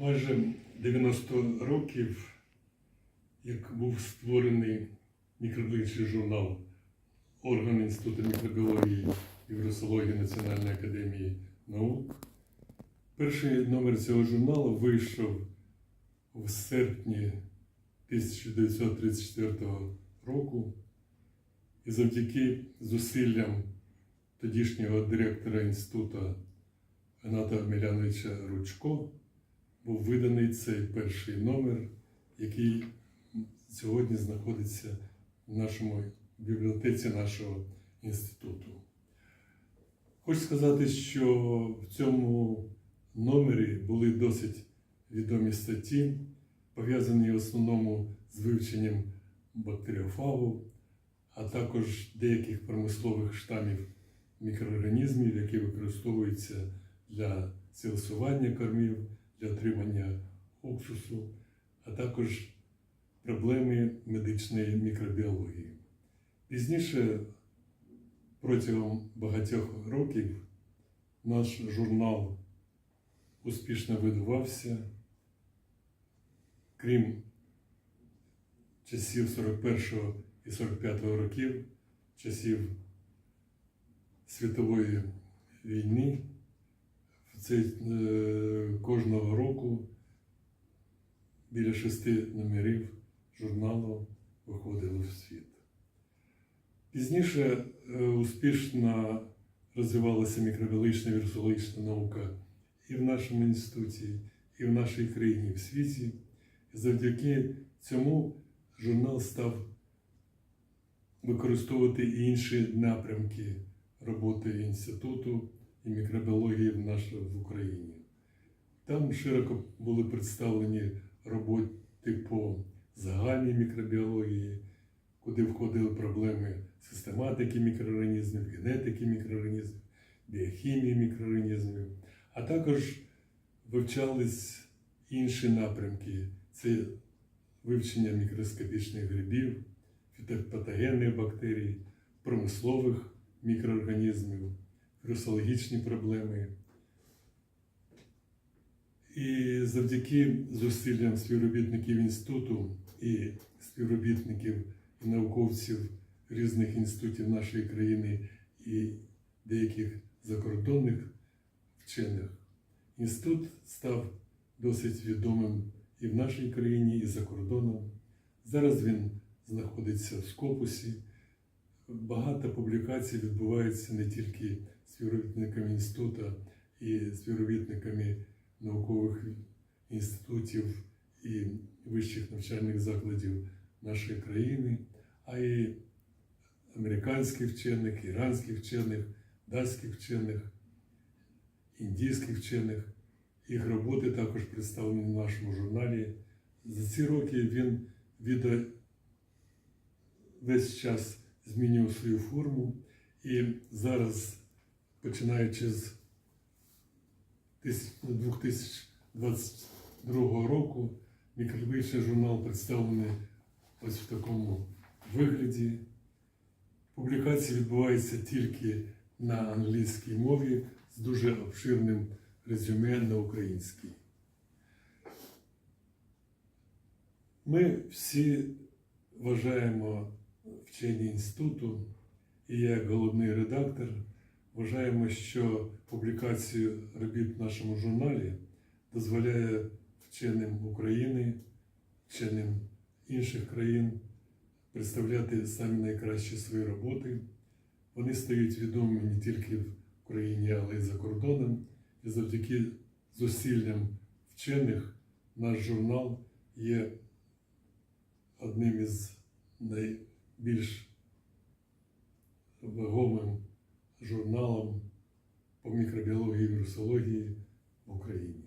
Майже 90 років, як був створений мікробіологічний журнал орган Інституту мікробіології і вірусології Національної академії наук. Перший номер цього журналу вийшов в серпні 1934 року, і завдяки зусиллям тодішнього директора інституту Гната Міляновича Ручко був виданий цей перший номер, який сьогодні знаходиться в нашому бібліотеці нашого інституту. Хочу сказати, що в цьому номері були досить відомі статті, пов'язані в основному з вивченням бактеріофагу, а також деяких промислових штамів мікроорганізмів, які використовуються для сілсування кормів, для отримання уксусу, а також проблеми медичної мікробіології. Пізніше, протягом багатьох років, наш журнал успішно видавався, крім часів 41 і 45 років, часів світової війни. В цей, е, кожного року біля шести номерів журналу виходило в світ. Пізніше е, успішно розвивалася мікробіологічна вірусологічна наука і в нашому інституті, і в нашій країні, і в світі. І завдяки цьому журнал став використовувати інші напрямки роботи інституту і мікробіології в нас в Україні. Там широко були представлені роботи по загальній мікробіології, куди входили проблеми систематики мікроорганізмів, генетики мікроорганізмів, біохімії мікроорганізмів, а також вивчались інші напрямки. Це вивчення мікроскопічних грибів, фітопатогенних бактерій, промислових мікроорганізмів, вірусологічні проблеми. І завдяки зусиллям співробітників інституту і співробітників і науковців різних інститутів нашої країни і деяких закордонних вчених, інститут став досить відомим і в нашій країні, і за кордоном. Зараз він знаходиться в Скопусі. Багато публікацій відбувається не тільки співробітниками інституту і співробітниками наукових інститутів і вищих навчальних закладів нашої країни, а й американських вчених, іранських вчених, датських вчених, індійських вчених. Їх роботи також представлені в нашому журналі. За ці роки він віда весь час змінював свою форму і зараз, починаючи з 2022 року, мікробіологічний журнал представлений ось в такому вигляді. Публікації відбуваються тільки на англійській мові з дуже обширним резюме на українській. Ми всі вважаємо вчені інституту, і я, як головний редактор, вважаємо, що публікація робіт в нашому журналі дозволяє вченим України, вченим інших країн представляти самі найкращі свої роботи. Вони стають відомими не тільки в Україні, але й за кордоном. І завдяки зусиллям вчених наш журнал є одним із найбільш вагомим журналом по мікробіології і вірусології в Україні.